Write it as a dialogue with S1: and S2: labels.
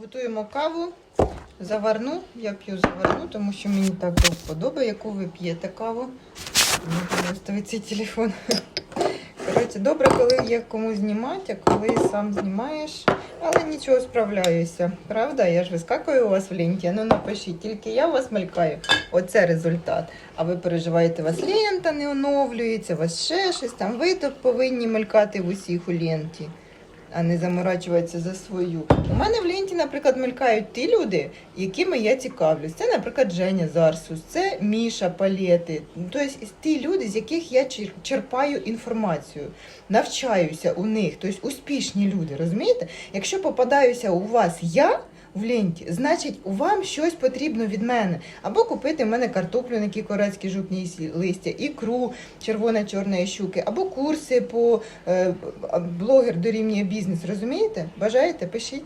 S1: Готуємо каву, заварну. Я п'ю заварну, тому що мені так до яку ви п'єте каву. Цей телефон. Коротше, добре, коли є кому знімати, а коли сам знімаєш. Але нічого справляюся. Правда? Я ж вискакую у вас в ленті. Ну напишіть, тільки я вас мелькаю. Оце результат. А ви переживаєте, у вас лента не оновлюється, у вас ще щось там. Ви повинні мелькати в усіх у ленті а не заморачуватися за свою. У мене в ленті, наприклад, мелькають ті люди, якими я цікавлюсь. Це, наприклад, Женя Зарсус, це Міша Палєти. Тобто ті люди, з яких я чер- черпаю інформацію, навчаюся у них, тобто успішні люди, розумієте? Якщо попадаюся у вас я. В ленті, значить, вам щось потрібно від мене. Або купити в мене картоплю на кікорецькі жупні листя, ікру червона чорної щуки, або курси по е, блогер дорівнює бізнес. Розумієте? Бажаєте? Пишіть.